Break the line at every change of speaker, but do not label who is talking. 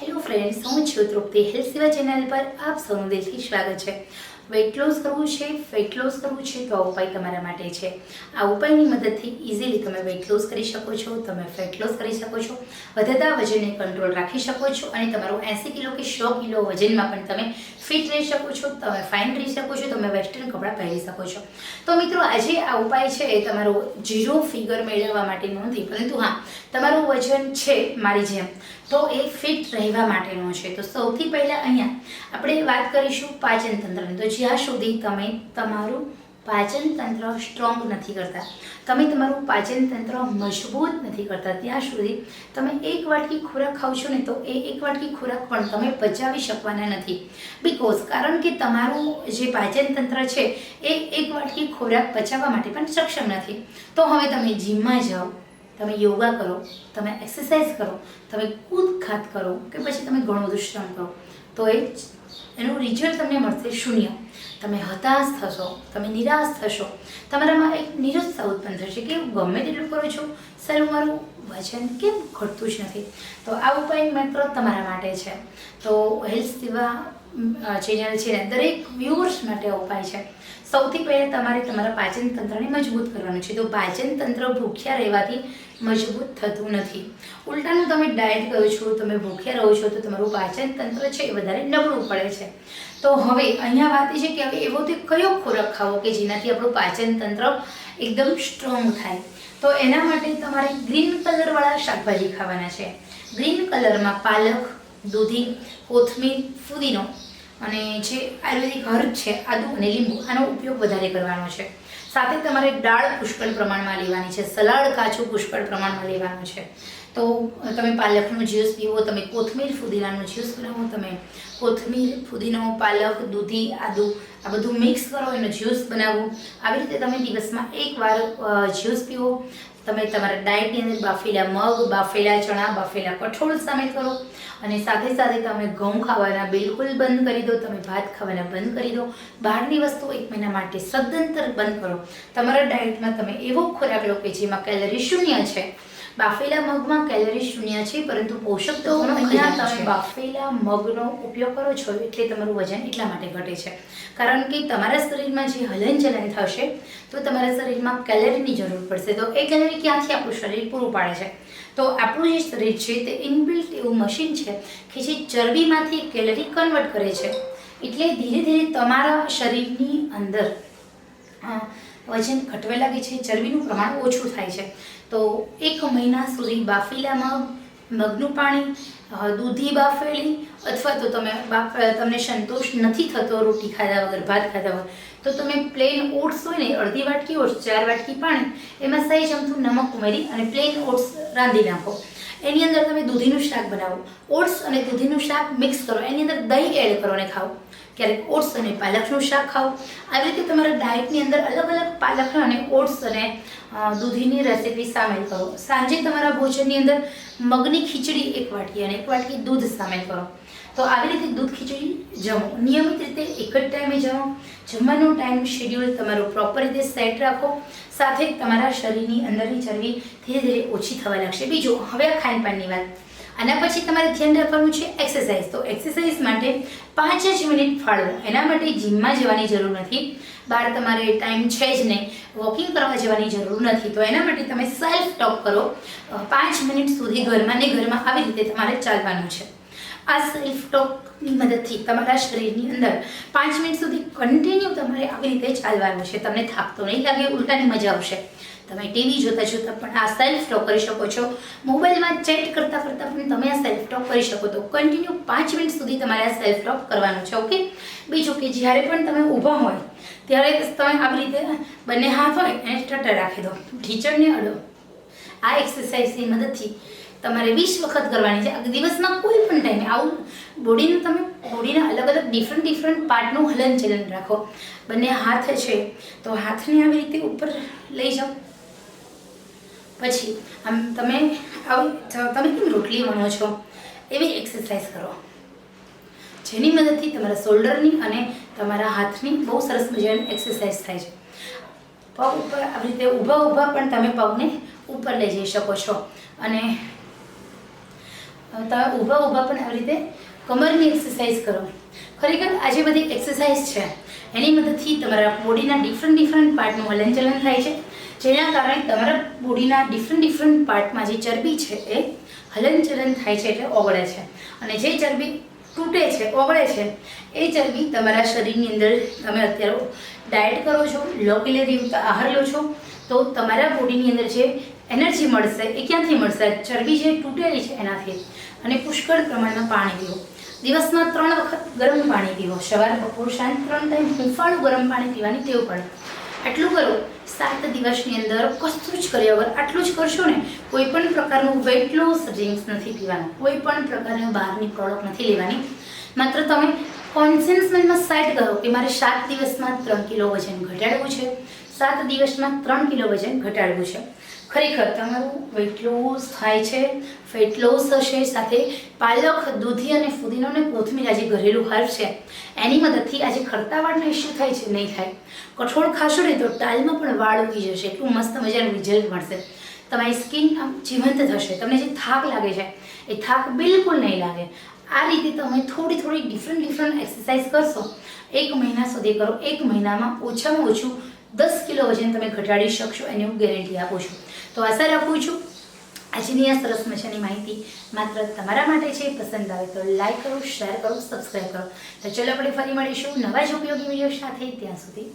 Hello friends હું છું તૃપ્તિ. Health સેવા ચેનલ પર આપ સૌનું દિલથી સ્વાગત છે. વેઇટ લોસ કરવું છે વેઇટ લોસ કરવું છે તો આ ઉપાય તમારા માટે છે. આ ઉપાયની મદદથી ઇઝીલી તમે વેઇટ લોસ કરી શકો છો, તમે ફેટ લોસ કરી શકો છો, વધતા વજનને કંટ્રોલ રાખી શકો છો અને તમારું એંસી કિલો કે સો કિલો વજનમાં પણ તમે ફિટ રહી શકો છો, તમે ફાઇન રહી શકો છો, તમે વેસ્ટર્ન કપડાં પહેરી શકો છો. તો મિત્રો, આજે આ ઉપાય છે એ તમારો ઝીરો ફિગર મેળવવા માટેનો નથી પરંતુ હા, તમારું વજન છે મારી જેમ, તો એ ફિટ રહેવા માટેનો છે. તો સૌથી પહેલાં અહીંયા આપણે વાત કરીશું પાચન તંત્રની તો જ્યાં સુધી તમે તમારું પાચન તંત્ર સ્ટ્રોંગ નથી કરતા, તમે તમારું પાચન તંત્ર મજબૂત નથી કરતા, ત્યાં સુધી તમે એક વાટકી ખોરાક ખાવ છો ને તો એ એક વાટકી ખોરાક પણ તમે પચાવી શકવાના નથી. બિકોઝ કારણ કે તમારું જે પાચન તંત્ર છે, એ એક વાટકી ખોરાક પચાવવા માટે પણ સક્ષમ નથી. તો હવે તમે જીમમાં જાઓ, તમે યોગા કરો, તમે એક્સરસાઇઝ કરો, તમે કૂદખાત કરો કે પછી તમે ઘણું બધું શ્રમ કરો, તો એ એનું રિઝલ્ટ તમને મળશે શૂન્ય. તમે હતાશ થશો, તમે નિરાશ થશો. તમારામાં એક નિરુત્સાહ ઉત્પન્ન થશે કે ગમે તેટલું કરું છું, સર, મારું વજન કેમ ઘટતું જ નથી? તો આ ઉપાય માત્ર તમારા માટે છે. તો હેલ્થ સેવા ચેનલ છે ને, દરેક વ્યુઅર્સ માટે ઉપાય છે. સૌથી પહેલાં તમારે તમારા પાચન તંત્રને મજબૂત કરવાનું છે. તો પાચન તંત્ર ભૂખ્યા રહેવાથી મજબૂત થતું નથી. ઉલટાનું તમે ડાયટ કરો છો, તમે ભૂખ્યા રહો છો, તો તમારું પાચન તંત્ર છે એ વધારે નબળું પડે. છે. તો હવે અહીંયા વાત એ છે કે હવે એવો તે કયો ખોરાક ખાવો કે જેનાથી આપણું પાચન તંત્ર એકદમ સ્ટ્રોંગ થાય. તો એના માટે તમારે ગ્રીન કલરવાળા શાકભાજી ખાવાના છે. ગ્રીન કલરમાં પાલક, દૂધી, કોથમીર, ફુદીનો અને જે આયુર્વેદિક હર્બ છે, આદુ અને લીંબુ, આનો ઉપયોગ વધારે કરવાનો છે. સાથે તમારે દાળ પુષ્કળ પ્રમાણમાં લેવાની છે, સલાડ કાચું પુષ્કળ પ્રમાણમાં લેવાનું છે. તો તમે પાલકનું જ્યુસ પીવો, તમે કોથમીર ફુદીનાનો જ્યુસ બનાવો, તમે કોથમીર, ફુદીનો, પાલક, દૂધી, આદુ, આ બધું મિક્સ કરો એનો જ્યુસ બનાવો. આવી રીતે તમે દિવસમાં એકવાર જ્યુસ પીવો. તમે તમારા ડાયટની અંદર બાફેલા મગ, બાફેલા ચણા, બાફેલા કઠોળ સામે કરો અને સાથે સાથે તમે ઘઉં ખાવાના બિલકુલ બંધ કરી દો, તમે ભાત ખાવાના બંધ કરી દો. બહારની વસ્તુઓ એક મહિના માટે સદંતર બંધ કરો. તમારા ડાયટમાં તમે એવો ખોરાક લો કે જેમાં કેલરી શૂન્ય છે. બાફેલા મગમાં કેલરી શૂન્ય છે પરંતુ પોષક તો અહીંયા તમે બાફેલા મગનો ઉપયોગ કરો છો એટલે તમારું વજન એટલા માટે ઘટે છે. કારણ કે તમારા શરીરમાં જે હલનચલન થશે તો તમારા શરીરમાં કેલરીની જરૂર પડશે. તો એ કેલરી ક્યાંથી આપણું શરીર પૂરું પાડે છે? તો આપણું જે શરીર છે તે ઇનબિલ્ટ એવું મશીન છે કે જે ચરબીમાંથી કેલરી કન્વર્ટ કરે છે. એટલે ધીરે ધીરે તમારા શરીરની અંદર અ, વજન ઘટવા લાગે છે, ચરબીનું પ્રમાણ ઓછું થાય છે. તો એક મહિના સુધી બાફેલામાં મગનું પાણી દૂધી બાફેલી અથવા તો તમે બાફ તમને સંતોષ નથી થતો રોટી ખાધા વગર, ભાત ખાધા વગર, તો તમે પ્લેન ઓટ્સ હોય ને, અડધી વાટકી ઓટ્સ, ચાર વાટકી પાણી, એમાં સહી ચમચું નમક ઉમેરી અને પ્લેન ઓટ્સ રાંધી નાખો. એની અંદર તમે દૂધીનું શાક બનાવો. ઓટ્સ અને દૂધીનું શાક મિક્સ કરો. એની અંદર દહીં એડ કરો અને ખાઓ. ક્યારેક ઓટ્સ અને પાલકનું શાક ખાઓ. આવી રીતે તમારા ડાયટની અંદર અલગ અલગ પાલક અને ઓટ્સ અને દૂધીની રેસીપી સામેલ કરો. સાંજે તમારા ભોજનની અંદર મગની ખીચડી એક વાટકી અને એક વાટકી દૂધ સામેલ કરો. તો આવી રીતે દૂધ ખીચડી જમો. નિયમિત રીતે એક જ ટાઈમે જમો. જમવાનો ટાઈમ શેડ્યુલ તમારો પ્રોપર રીતે સેટ રાખો. સાથે તમારા શરીરની અંદરની ચરબી ધીરે ધીરે ઓછી થવા લાગશે. બીજું, હવે ખાનપાનની વાત. આના પછી તમારે ધ્યાન રાખવાનું છે એક્સરસાઇઝ તો એક્સરસાઇઝ માટે પાંચ જ મિનિટ ફાળવો. એના માટે જીમમાં જવાની જરૂર નથી. બહાર તમારે ટાઈમ છે જ નહીં. વોકિંગ કરવા જવાની જરૂર નથી. તો એના માટે તમે સેલ્ફ ટોક કરો. પાંચ મિનિટ સુધી ઘરમાં ને ઘરમાં આવી રીતે તમારે ચાલવાનું છે. આ સેલ્ફ ટોકની મદદથી તમારા શરીરની અંદર પાંચ મિનિટ સુધી કન્ટિન્યુ તમારે આવી રીતે ચાલવાનું છે. તમને થાકતો નહીં લાગે, ઉલટાની મજા આવશે. તમે ટીવી જોતા જોતા પણ આ સેલ્ફ ટોક કરી શકો છો. મોબાઈલમાં ચેટ કરતાં કરતાં પણ તમે આ સેલ્ફ ટોક કરી શકો. તો કન્ટિન્યુ પાંચ મિનિટ સુધી તમારે આ સેલ્ફ ટોક કરવાનું છે ઓકે બીજું કે જ્યારે પણ તમે ઊભા હોય, ત્યારે તમે આવી રીતે બંને હાથ હોય, એને ટટર રાખી દો. ઢીચણને અડો. આ એક્સરસાઇઝની મદદથી તમારે વીસ વખત કરવાની છે. દિવસમાં કોઈ પણ ટાઈમે આવું બોડીનું તમે બોડીના અલગ અલગ ડિફરન્ટ ડિફરન્ટ પાર્ટનું હલનચલન રાખો. બંને હાથ છે, તો હાથને આવી રીતે ઉપર લઈ જાઓ. પછી આમ તમે તમે કેમ રોટલી વણો છો? એવી એક્સરસાઇઝ કરો. જેની મદદથી તમારા શોલ્ડરની અને તમારા હાથની બહુ સરસ મજાની એક્સરસાઇઝ થાય છે. પગ ઉપર આવી રીતે ઊભા ઊભા પણ તમે પગને ઉપર લઈ જઈ શકો છો. અને તમે ઊભા ઊભા પણ આવી રીતે કમરની એક્સરસાઇઝ કરો. ખરેખર આ જે બધી એક્સરસાઇઝ છે, એની મદદથી તમારા બોડીના ડિફરન્ટ ડિફરન્ટ પાર્ટનું હલનચલન થાય છે. જેના કારણે તમારા બોડીના ડિફરન્ટ ડિફરન્ટ પાર્ટમાં જે ચરબી છે એ હલનચલન થાય છે એટલે ઓગળે છે. અને જે ચરબી તૂટે છે, ઓગળે છે, એ ચરબી તમારા શરીરની અંદર તમે અત્યારે ડાયટ કરો છો લો કેલેરીયુક્ત આહાર લો છો, તો તમારા બોડીની અંદર જે એનર્જી મળશે એ ક્યાંથી મળશે? ચરબી જે તૂટેલી છે એનાથી. અને પુષ્કળ પ્રમાણમાં પાણી પીવો દિવસમાં ત્રણ વખત ગરમ પાણી પીવો સવાર બપોર સાંજ ત્રણ ટાઈમ હુંફાળું ગરમ પાણી પીવાની ટેવ પડે આટલું કરો, સાત દિવસની અંદર કશું જ કર્યા વગર, આટલું જ કરશો ને, કોઈ પણ પ્રકારનું વેટ લોસ ડ્રિંક્સ નથી પીવાનું, કોઈ પણ પ્રકારની બહારની પ્રોડક્ટ નથી લેવાની. માત્ર તમે કોન્સેન્સમેન્ટમાં સેટ કરો કે મારે સાત દિવસમાં ત્રણ કિલો વજન ઘટાડવું છે, સાત દિવસમાં ત્રણ કિલો વજન ઘટાડવું છે. ખરેખર તમારું વેટ લોસ થાય છે ફેટ લોસ થશે સાથે પાલક, દૂધી અને ફુદીનો અને કોથમીર આજે ઘરેલું હર્બ છે. એની મદદથી આજે ખરતા વાળનો ઇસ્યુ થાય છે, નહીં થાય. કઠોળ ખાશો ને તો ટાલમાં પણ વાળ ઉગી જશે એટલું મસ્ત મજાનું રિઝલ્ટ મળશે. તમારી સ્કિન આમ જીવંત થશે, તમને જે થાક લાગે છે, એ થાક બિલકુલ નહીં લાગે. આ રીતે તમે થોડી થોડી ડિફરન્ટ ડિફરન્ટ એક્સરસાઇઝ કરશો. એક મહિના સુધી કરો, એક મહિનામાં ઓછામાં ઓછું દસ કિલો વજન તમે ઘટાડી શકશો એની હું ગેરંટી આપું છું. તો આશા રાખું છું, આજની આ સરસ મજાની માહિતી માત્ર તમારા માટે છે, પસંદ આવે તો લાઈક કરો શેર કરો સબસ્ક્રાઈબ કરો. તો ચલો આપણે ફરી મળીશું નવા જ ઉપયોગી વીડિયો સાથે. ત્યાં સુધી